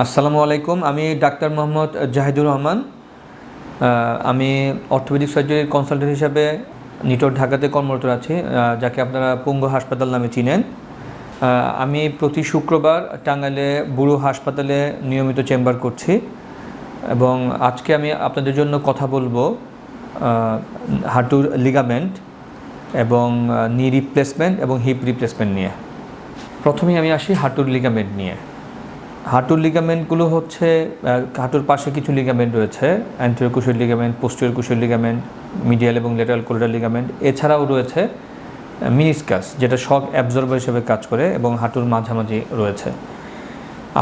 আসসালামু আলাইকুম, আমি ডাক্তার মোহাম্মদ জাহিদুর রহমান। আমি অর্থোপেডিক সার্জারির কনসালটেন্ট হিসাবে নিটোর ঢাকাতে কর্মরত আছি যাকে আপনারা পঙ্গু হাসপাতাল নামে চিনেন। আমি প্রতি শুক্রবার টাঙ্গাইলে বুড়ো হাসপাতালে নিয়মিত চেম্বার করছি এবং আজকে আমি আপনাদের জন্য কথা বলব হাঁটুর লিগামেন্ট এবং নি রিপ্লেসমেন্ট এবং হিপ রিপ্লেসমেন্ট নিয়ে। প্রথমেই আমি আসি হাঁটুর লিগামেন্ট নিয়ে। হাঁটুর লিগামেন্টগুলো হচ্ছে হাঁটুর পাশে কিছু লিগামেন্ট রয়েছে anterior cruciate ligament posterior cruciate ligament medial এবং লেটারাল কোরিডার লিগামেন্ট এছাড়াও রয়েছে মিনিসকাস যেটা শক অ্যাবজর্বার হিসেবে কাজ করে এবং হাঁটুর মাঝামাঝি রয়েছে।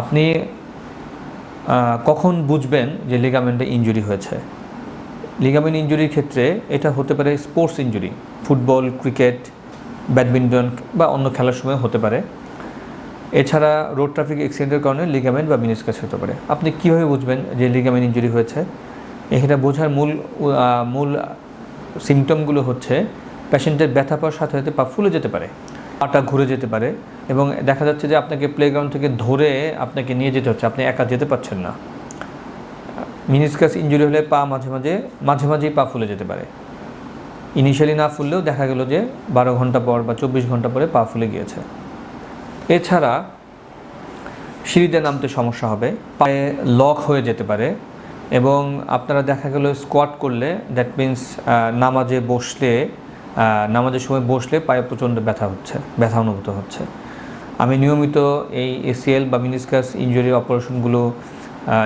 আপনি কখন বুঝবেন যে লিগামেন্টে ইনজুরি হয়েছে? লিগামেন্ট ইনজুরির ক্ষেত্রে এটা হতে পারে sports injury football cricket badminton বা অন্য খেলার সময় হতে পারে। এছাড়া রোড ট্রাফিক অ্যাক্সিডেন্টের কারণে লিগামেন্ট বা মিনিসকাস হতে পারে। আপনি কীভাবে বুঝবেন যে লিগামেন্ট ইঞ্জুরি হয়েছে? এখানে বোঝার মূল মূল সিমটমগুলো হচ্ছে পেশেন্টের ব্যথা পাওয়ার সাথে সাথে পা ফুলে যেতে পারে, পাটা ঘুরে যেতে পারে এবং দেখা যাচ্ছে যে আপনাকে প্লেগ্রাউন্ড থেকে ধরে আপনাকে নিয়ে যেতে হচ্ছে, আপনি একা যেতে পারছেন না। মিনিসকাস ইনজুরি হলে পা মাঝে মাঝে মাঝে মাঝেই পা ফুলে যেতে পারে। ইনিশিয়ালি না ফুললেও দেখা গেল যে বারো ঘণ্টা পর বা চব্বিশ ঘণ্টা পরে পা ফুলে গিয়েছে। এছাড়া সিঁড়িতে নামতে সমস্যা হবে, পায়ে লক হয়ে যেতে পারে এবং আপনারা দেখা গেল স্কোয়াট করলে দ্যাট মিন্স নামাজে বসলে নামাজের সময় বসলে পায়ে প্রচণ্ড ব্যথা হচ্ছে, ব্যথা অনুভূত হচ্ছে। আমি নিয়মিত এই এসিএল বা মিনিসকাস ইনজুরি অপারেশনগুলো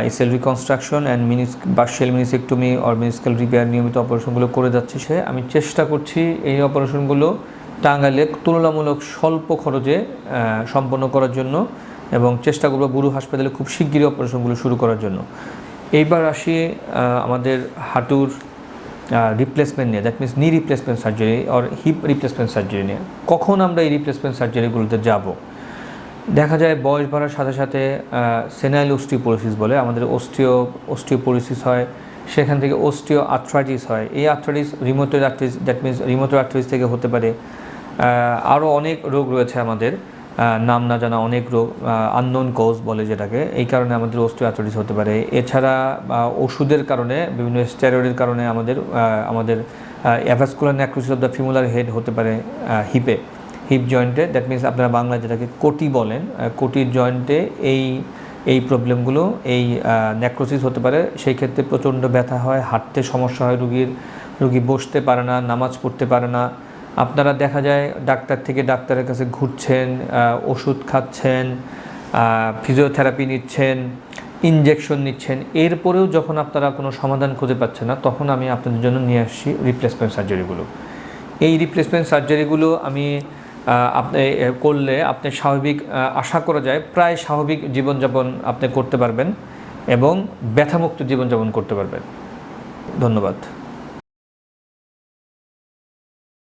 ACL reconstruction and মিনিস partial meniscectomy or meniscal repair নিয়মিত অপারেশনগুলো করে যাচ্ছি সে, আমি চেষ্টা করছি এই অপারেশনগুলো টাঙ্গাইলে তুলনামূলক স্বল্প খরচে সম্পন্ন করার জন্য এবং চেষ্টা করব বুড়ো হাসপাতালে খুব শিগগিরই অপারেশনগুলো শুরু করার জন্য। এইবার আসি আমাদের হাঁটুর রিপ্লেসমেন্ট নিয়ে। That means knee replacement surgery or hip replacement surgery নিয়ে। কখন আমরা এই রিপ্লেসমেন্ট সার্জারিগুলোতে যাব? দেখা যায় বয়স বাড়ার সাথে সাথে সেনাইল অস্টিওপোরোসিস বলে, আমাদের অস্টিও অস্টিওপোরোসিস হয়, সেখান থেকে অস্টিও আর্থ্রাইটিস হয়। এই arthritis rheumatoid arthritis that means rheumatoid arthritis থেকে হতে পারে আরও অনেক রোগ রয়েছে আমাদের নাম না জানা অনেক রোগ আননোন কোজ বলে যেটাকে, এই কারণে আমাদের অস্টিও আর্থ্রাইটিস হতে পারে। এছাড়া ওষুধের কারণে, বিভিন্ন স্টেরয়েডের কারণে আমাদের আমাদের avascular necrosis of the femoral head হতে পারে হিপে হিপ জয়েন্টে দ্যাট মিনস আপনারা বাংলা যেটাকে কোটি বলেন কোটির জয়েন্টে এই এই প্রবলেমগুলো এই নেক্রোসিস হতে পারে। সেই ক্ষেত্রে প্রচণ্ড ব্যথা হয়, হাঁটতে সমস্যা হয় রুগীর, রুগী বসতে পারে না, নামাজ পড়তে পারে না আপনারা দেখা যায় ডাক্তার থেকে ডাক্তারের কাছে ঘুরছেন ওষুধ খাচ্ছেন ফিজিওথেরাপি নিচ্ছেন ইনজেকশন নিচ্ছেন, এরপরেও যখন আপনারা কোনো সমাধান খুঁজে পাচ্ছেন না, তখন আমি আপনাদের জন্য নিয়ে আসছি রিপ্লেসমেন্ট সার্জারিগুলো এই রিপ্লেসমেন্ট সার্জারিগুলো আমি আপনি করলে আপনি স্বাভাবিক আশা করা যায় প্রায় স্বাভাবিক জীবনযাপন আপনি করতে পারবেন এবং ব্যথামুক্ত জীবনযাপন করতে পারবেন। ধন্যবাদ।